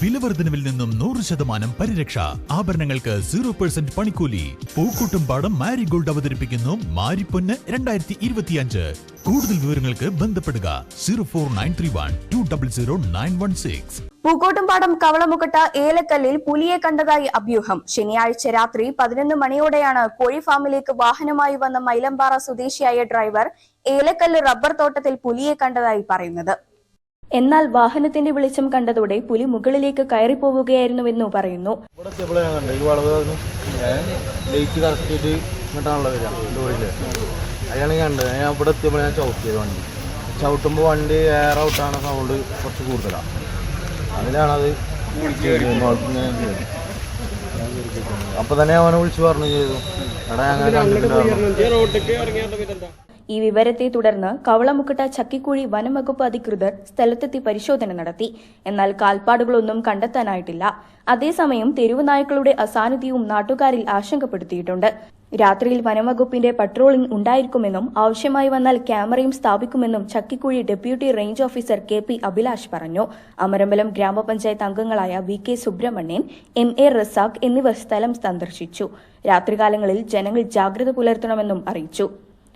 വിലവർദ്ധനവിൽ നിന്നും നൂറ് ശതമാനം പരിരക്ഷ. ആഭരണങ്ങൾക്ക് സീറോ പെർസെന്റ് പണിക്കൂലി. പൂക്കൂട്ടും പാടം മാരിഗോൾഡ് അവതരിപ്പിക്കുന്നു മാരിപ്പൊന്ന് രണ്ടായിരത്തി ഇരുപത്തിയഞ്ച് കൂടുതൽ വിവരങ്ങൾക്ക് ബന്ധപ്പെടുക zero four nine three one two double zero nine one six. Pookkottumpadam Kavalamukkatta ഏലക്കല്ലിൽ പുലിയെ കണ്ടതായി അഭ്യൂഹം. ശനിയാഴ്ച രാത്രി പതിനൊന്ന് മണിയോടെയാണ് കോഴി ഫാമിലേക്ക് വാഹനമായി വന്ന മൈലമ്പാറ സ്വദേശിയായ ഡ്രൈവർ ഏലക്കല്ല് റബ്ബർ തോട്ടത്തിൽ പുലിയെ കണ്ടതായി പറയുന്നത്. എന്നാൽ വാഹനത്തിന്റെ വെളിച്ചം കണ്ടതോടെ പുലി മുകളിലേക്ക് കയറിപ്പോവുകയായിരുന്നുവെന്നു പറയുന്നു. ഇവിടെ ഞാൻ കണ്ടത് ഞാൻ കണ്ടത്. ഞാൻ ഇവിടെ എത്തിയപ്പോൾ ഞാൻ ചവിട്ടിയത് വണ്ടി. ചവിട്ടുമ്പോൾ വണ്ടി എയർ ഔട്ടാണ് സൗണ്ട് കുറച്ച് കൂടുതലാണ് അതിലാണത് അപ്പൊ തന്നെ അവനെ വിളിച്ചു പറഞ്ഞു ചെയ്തു. എടാ പറഞ്ഞു. ഈ വിവരത്തെ തുടർന്ന് കവളമുക്കട്ട ചക്കിക്കുഴി വനംവകുപ്പ് അധികൃതർ സ്ഥലത്തെത്തി പരിശോധന നടത്തി. എന്നാൽ കാൽപ്പാടുകളൊന്നും കണ്ടെത്താനായിട്ടില്ല. അതേസമയം തെരുവ് നായ്ക്കളുടെ അസാന്നിധ്യവും നാട്ടുകാരിൽ ആശങ്കപ്പെടുത്തിയിട്ടുണ്ട്. രാത്രിയിൽ വനംവകുപ്പിന്റെ പട്രോളിംഗ് ഉണ്ടായിരിക്കുമെന്നും ആവശ്യമായി വന്നാൽ ക്യാമറയും സ്ഥാപിക്കുമെന്നും Chakkikuzhi deputy range officer K P Abhilash പറഞ്ഞു. അമരമ്പലം ഗ്രാമപഞ്ചായത്ത് അംഗങ്ങളായ V K Subramanian M A Razak എന്നിവർ സ്ഥലം സന്ദർശിച്ചു. രാത്രികാലങ്ങളിൽ ജനങ്ങൾ ജാഗ്രത പുലർത്തണമെന്നും അറിയിച്ചു.